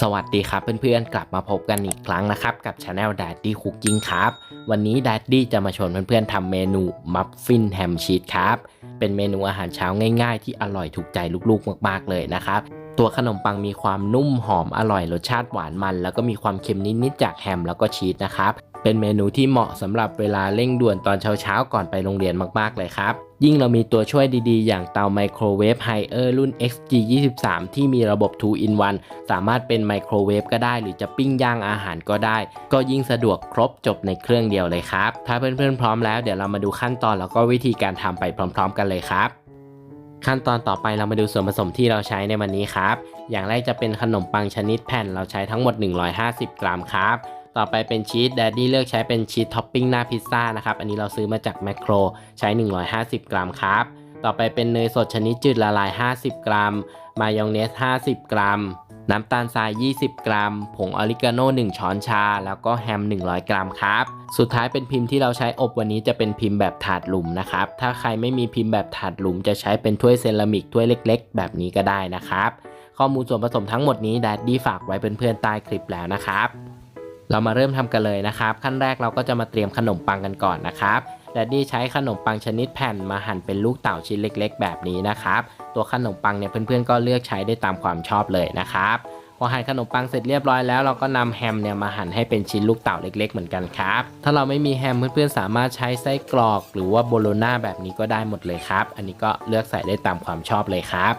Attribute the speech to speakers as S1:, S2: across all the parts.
S1: สวัสดีครับเพื่อนๆ กลับมาพบกันอีกครั้งนะครับ กับช anel Daddy Cooking ครับ วันนี้ Daddy จะมาชวนเพื่อนๆทำเมนูมัฟฟินแฮมชีสครับ เป็นเมนูอาหารเช้าง่ายๆ ที่อร่อยถูกใจลูกๆ มากๆเลยนะครับ ตัวขนมปังมีความนุ่มหอมอร่อยรสชาติหวานมัน แล้วก็มีความเค็มนิดๆจากแฮมแล้วก็ชีสนะครับ เป็นเมนูที่เหมาะสำหรับเวลาเร่งด่วนตอนเช้าๆก่อนไปโรงเรียนมากๆเลยครับยิ่งเรามีตัวช่วยดีๆ อย่างเตาไมโครเวฟไฮเออร์รุ่น XG23 ที่มีระบบ 2 in 1 สามารถเป็นไมโครเวฟก็ได้หรือจะปิ้งย่างอาหารก็ได้ ก็ยิ่งสะดวกครบจบในเครื่องเดียวเลยครับ ถ้าเพื่อนๆพร้อมแล้วเดี๋ยวเรามาดูขั้นตอนแล้วก็วิธีการทำไปพร้อม ๆ กันเลยครับ ขั้นตอนต่อไปเรามาดูส่วนผสมที่เราใช้ในวันนี้ครับ อย่างแรกจะเป็นขนมปังชนิดแผ่นเราใช้ทั้งหมด 150 กรัมครับ ต่อไปเป็นชีสแดดดี้เลือกใช้เป็นชีสท็อปปิ้งหน้าพิซซ่านะครับ อันนี้เราซื้อมาจากแมคโครใช้ 150 กรัมครับ ต่อไปเป็นเนยสดชนิดจืดละลาย 50 กรัม มายองเนส 50 กรัม น้ำตาลทราย 20 กรัม ผงออริกาโน่1ช้อนชา แล้วก็แฮม 100 กรัมครับ สุดท้ายเป็นพิมพ์ที่เราใช้อบวันนี้จะเป็นพิมพ์แบบถาดหลุมนะครับ ถ้าใครไม่มีพิมพ์แบบถาดหลุมจะใช้เป็นถ้วยเซรามิกถ้วยเล็ก ๆ แบบนี้ก็ได้นะครับ ข้อมูลส่วนผสมทั้งหมดนี้แดดดี้ฝากไว้เพื่อนๆใต้คลิปแล้วนะครับ เรามาเริ่มทำกันเลยนะครับ ขั้นแรกเราก็จะมาเตรียมขนมปังกันก่อนนะครับแดดดี้ใช้ขนมปังชนิดแผ่นมาหั่นเป็นลูกเต่าชิ้นเล็ก ๆ แบบนี้นะครับ ตัวขนมปังเนี่ยเพื่อนๆก็เลือกใช้ได้ตามความชอบเลยนะครับพอหั่นขนมปังเสร็จเรียบร้อยแล้วเราก็นำแฮมเนี่ยมาหั่นให้เป็นชิ้นลูกเต่าเล็ก ๆ เหมือนกันครับ ถ้าเราไม่มีแฮมเพื่อนๆสามารถใช้ไส้กรอกหรือว่าโบโลน่าแบบนี้ก็ได้หมดเลยครับ อันนี้ก็เลือกใส่ได้ตามความชอบเลยครับ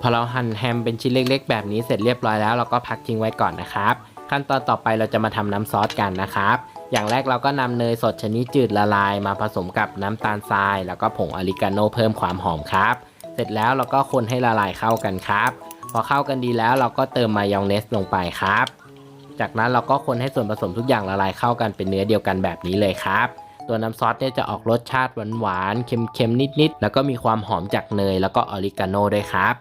S1: พอเราหั่นแฮมเป็นชิ้นเล็ก ๆ แบบนี้เสร็จเรียบร้อยแล้วเราก็พักทิ้งไว้ก่อนนะครับ ขั้นตอนต่อไปเราจะมาทำน้ำซอสกันนะครับ อย่างแรกเราก็นำเนยสดชนิดจืดละลาย มาผสมกับน้ำตาลทราย แล้วก็ผงออริกาโนเพิ่มความหอมครับ เสร็จแล้วเราก็คนให้ละลายเข้ากันครับ พอเข้ากันดีแล้วเราก็เติมมายองเนสลงไปครับ จากนั้นเราก็คนให้ส่วนผสมทุกอย่างละลายเข้ากันเป็นเนื้อเดียวกันแบบนี้เลยครับตัวน้ำซอสเนี่ยจะออกรสชาติหวานๆ เค็มๆ นิดๆ แล้วก็มีความหอมจากเนย แล้วก็ออริกาโนด้วยครับ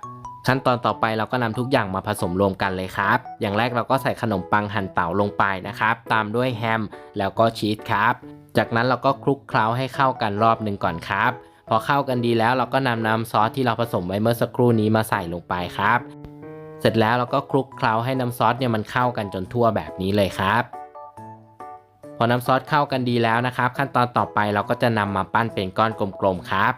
S1: ขั้นตอนต่อไปเราก็นำทุกอย่างมาผสมรวมกันเลยครับ อย่างแรกเราก็ใส่ขนมปังหั่นเต๋าลงไปนะครับ ตามด้วยแฮมแล้วก็ชีสครับ จากนั้นเราก็คลุกเคล้าให้เข้ากันรอบหนึ่งก่อนครับ พอเข้ากันดีแล้วเราก็นำน้ำซอสที่เราผสมไว้เมื่อสักครู่นี้มาใส่ลงไปครับ เสร็จแล้วเราก็คลุกเคล้าให้น้ำซอสเนี่ยมันเข้ากันจนทั่วแบบนี้เลยครับพอน้ำซอสเข้ากันดีแล้วนะครับ ขั้นตอนต่อไปเราก็จะนำมาปั้นเป็นก้อนกลมๆครับ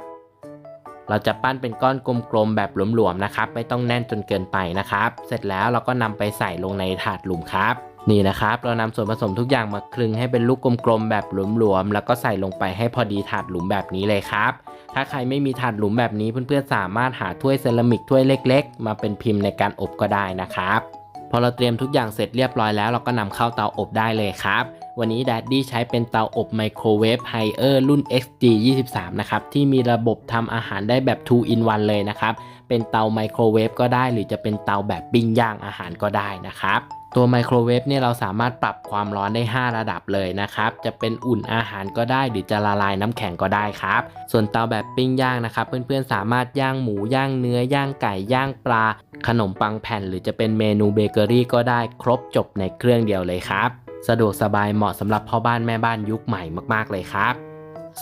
S1: เราจะปั้นเป็นก้อนกลมๆแบบหลวมๆนะครับ ไม่ต้องแน่นจนเกินไปนะครับ เสร็จแล้วเราก็นำไปใส่ลงในถาดหลุมครับนี่นะครับ เรานำส่วนผสมทุกอย่างมาคลึงให้เป็นลูกกลมๆแบบหลวมๆแล้วก็ใส่ลงไปให้พอดีถาดหลุมแบบนี้เลยครับ ถ้าใครไม่มีถาดหลุมแบบนี้เพื่อนๆสามารถหาถ้วยเซรามิกถ้วยเล็ก ๆ มาเป็นพิมพ์ในการอบก็ได้นะครับ พอเราเตรียมทุกอย่างเสร็จเรียบร้อยแล้วเราก็นำเข้าเตาอบได้เลยครับ วันนี้ d a d ดี้ใช้เป็นเตาอบไมโครเวฟไฮเออร์รุ่น XG23 นะครับที่มีระบบทำอาหารได้แบบ 2 in 1 เลยนะครับ เป็นเตาไมโครเวฟก็ได้หรือจะเป็นเตาแบบปิ้งย่างอาหารก็ได้นะครับ ตัวไมโครเวฟเนี่ยเราสามารถปรับความร้อนได้ 5 ระดับเลยนะครับ จะเป็นอุ่นอาหารก็ได้ หรือจะละลายน้ำแข็งก็ได้ครับ ส่วนเตาแบบปิ้งย่างนะครับ เพื่อนๆสามารถย่างหมูย่างเนื้อย่างไก่ย่างปลา ขนมปังแผ่น หรือจะเป็นเมนูเบเกอรี่ก็ได้ครบจบในเครื่องเดียวเลยครับ สะดวกสบายเหมาะสำหรับพ่อบ้านแม่บ้านยุคใหม่มากๆเลยครับ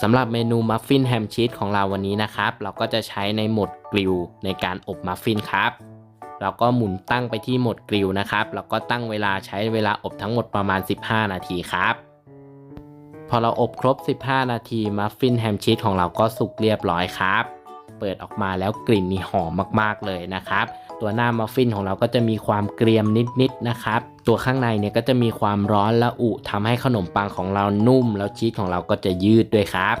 S1: สำหรับเมนูมัฟฟินแฮมชีสของเราวันนี้นะครับ เราก็จะใช้ในโหมดกริลในการอบมัฟฟินครับ เราก็หมุนตั้งไปที่โหมดกริลนะครับ แล้วก็ตั้งเวลาใช้เวลาอบทั้งหมดประมาณ 15 นาทีครับ พอเราอบครบ 15 นาทีมัฟฟินแฮมชีสของเราก็สุกเรียบร้อยครับ เปิดออกมาแล้วกลิ่นนี่หอมมากๆเลยนะครับ ตัวหน้ามัฟฟินของเราก็จะมีความเกรียมนิดๆนะครับ ตัวข้างในเนี่ยก็จะมีความร้อนและอุทำให้ขนมปังของเรานุ่ม แล้วชีสของเราก็จะยืดด้วยครับ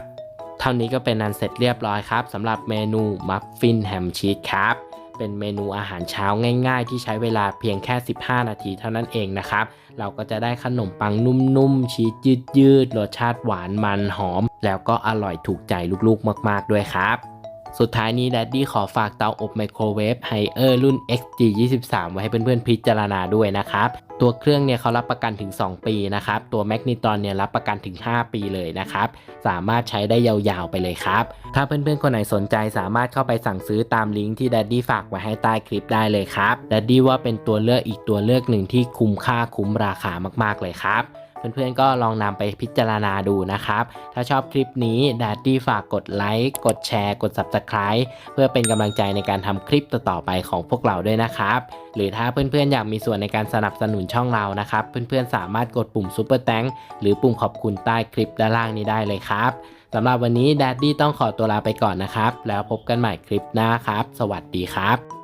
S1: เท่านี้ก็เป็นอันเสร็จเรียบร้อยครับสำหรับเมนูมัฟฟินแฮมชีสครับ เป็นเมนูอาหารเช้าง่าย ๆ ที่ใช้เวลาเพียงแค่ 15 นาทีเท่านั้นเองนะครับ เราก็จะได้ขนมปังนุ่มๆ ชีสยืดๆ รสชาติหวานมันหอม แล้วก็อร่อยถูกใจลูกๆ มาก ๆ ด้วยครับ สุดท้ายนี้แดดดี้ขอฝากเตาอบไมโครเวฟไฮเออร์รุ่น XG23 ไว้ให้เพื่อนๆพิจารณาด้วยนะครับ ตัวเครื่องเนี่ยเขารับประกันถึง 2 ปีนะครับ ตัวแมกนิตอนเนี่ยรับประกันถึง 5 ปีเลยนะครับ สามารถใช้ได้ยาวๆไปเลยครับ ถ้าเพื่อนๆคนไหนสนใจสามารถเข้าไปสั่งซื้อตามลิงก์ที่แดดดี้ฝากไว้ให้ใต้คลิปได้เลยครับแดดดี้ว่าเป็นตัวเลือกอีกตัวเลือกหนึ่งที่คุ้มค่าคุ้มราคามากๆเลยครับ เพื่อนๆก็ลองนำไปพิจารณาดูนะครับ ถ้าชอบคลิปนี้แดดดี้ฝากกดไลค์กดแชร์ กด Subscribe เพื่อเป็นกำลังใจในการทำคลิปต่อๆไปของพวกเราด้วยนะครับ หรือถ้าเพื่อนๆอยากมีส่วนในการสนับสนุนช่องเรานะครับ เพื่อนๆสามารถกดปุ่ม Super t h a n k หรือปุ่มขอบคุณใต้คลิปด้านล่างนี้ได้เลยครับสำหรับวันนี้แดดดี้ต้องขอตัวลาไปก่อนนะครับ แล้วพบกันใหม่คลิปหน้าครับ สวัสดีครับ